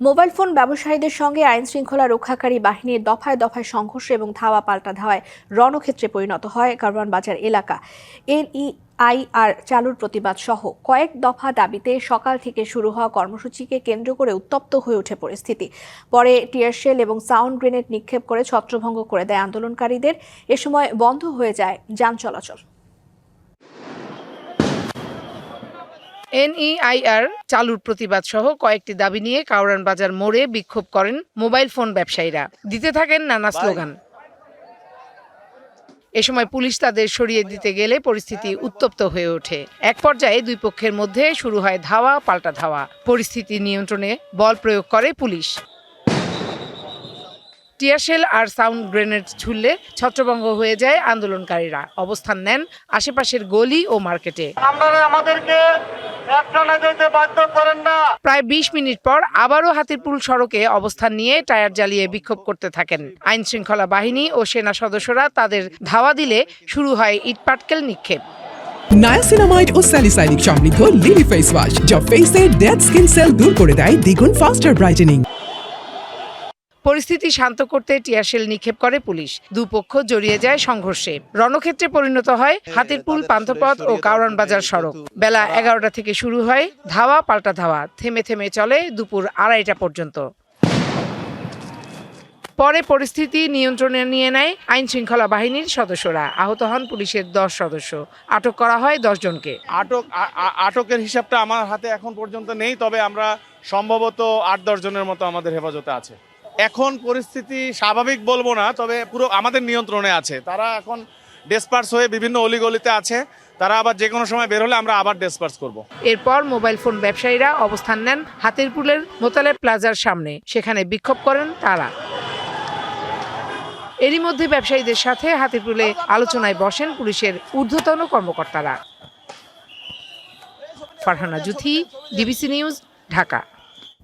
Mobile phone ব্যবসায়ীদের সঙ্গে আইন শৃঙ্খলা রক্ষাকারী বাহিনীর দফায় দফায় সংঘর্ষ এবং ধাওয়া পাল্টা ধাওয়ায় রণক্ষেত্রে পরিণত হয় কারওয়ান বাজার এলাকা। এনইআইআর চালুর প্রতিবাদ সহ কয়েক দফা দাবিতে সকাল থেকে শুরু হওয়া কর্মসূচিকে কেন্দ্র করে উত্তপ্ত হয়ে ওঠে পরিস্থিতি। পরে টিয়ারশেল এবং সাউন্ড গ্রেনেড নিক্ষেপ করে ছত্রভঙ্গ করে দেয় আন্দোলনকারীদের। এ সময় বন্ধ হয়ে যায় যান চলাচল। এনইআইআর চালুর প্রতিবাদ সহ কয়েকটি দাবি নিয়ে কাউরান বাজার মোড়ে বিক্ষোভ করেন মোবাইল ফোন ব্যবসায়ীরা। দিতে থাকেন নানা স্লোগান। এ সময় পুলিশ তাদের সরিয়ে দিতে গেলে পরিস্থিতি উত্তপ্ত হয়ে ওঠে। এক পর্যায়ে দুই পক্ষের মধ্যে শুরু হয় ধাওয়া পাল্টা ধাওয়া। পরিস্থিতি নিয়ন্ত্রণে বল প্রয়োগ করে পুলিশ। টিয়ারশেল আর সাউন্ড গ্রেনেড ছুড়লে ছত্রভঙ্গ হয়ে যায় আন্দোলনকারীরা। অবস্থান নেন আশেপাশের গলি ও মার্কেটে। আমাদেরকে একটানা যেতে বাধ্য করেন না। প্রায় বিশ মিনিট পর আবারও হাতিরপুল সড়কে অবস্থান নিয়ে টায়ার জ্বালিয়ে বিক্ষোভ করতে থাকেন। আইন শৃঙ্খলা বাহিনী ও সেনা সদস্যরা তাদের ধাওয়া দিলে শুরু হয় ইটপাটকেল নিক্ষেপ। নায়াসিনামাইড ও স্যালিসাইনিক সমৃদ্ধ লিলি ফেস ওয়াশ যা ফেসের ডেড স্কিন সেল দূর করে দেয় দ্বিগুণ ফাস্টার ব্রাইটেনিং পরিস্থিতি শান্ত করতে টিয়ারশেল নিক্ষেপ করে পুলিশ। দুপক্ষ জড়িয়ে যায় সংঘর্ষে। রণক্ষেত্রে পরিণত হয় হাতিরপুল, পান্থপথ ও কাউরান বাজার সড়ক। বেলা এগারোটা থেকে শুরু হয় ধাওয়া পাল্টা ধাওয়া। থেমে থেমে চলে দুপুর আড়াইটা পর্যন্ত। পরে পরিস্থিতি নিয়ন্ত্রণে নিয়ে নেয় আইন শৃঙ্খলা বাহিনীর সদস্যরা। আহত হন পুলিশের দশ সদস্য। আটক করা হয় জনকে। আটক আটকের হিসাবটা আমার হাতে এখন পর্যন্ত নেই, তবে আমরা সম্ভবত আট জনের মতো আমাদের হেফাজতে আছে। এখন পরিস্থিতি স্বাভাবিক বলব না, তবে পুরো আমাদের নিয়ন্ত্রণে আছে। তারা এখন ডেসপার্স হয়ে বিভিন্ন অলিগলিতে আছে। তারা আবার যে কোনো সময় বের হলে আমরা আবার ডেসপার্স করব। এরপর মোবাইল ফোন ব্যবসায়ীরা অবস্থান নেন হাতিরপুলের মোতালেব প্লাজার সামনে। সেখানে বিক্ষোভ করেন তারা। এরই মধ্যে ব্যবসায়ীদের সাথে হাতিরপুলে আলোচনায় বসেন পুলিশের ঊর্ধ্বতন কর্মকর্তারা। Farhana Juthi, DBC news, Dhaka.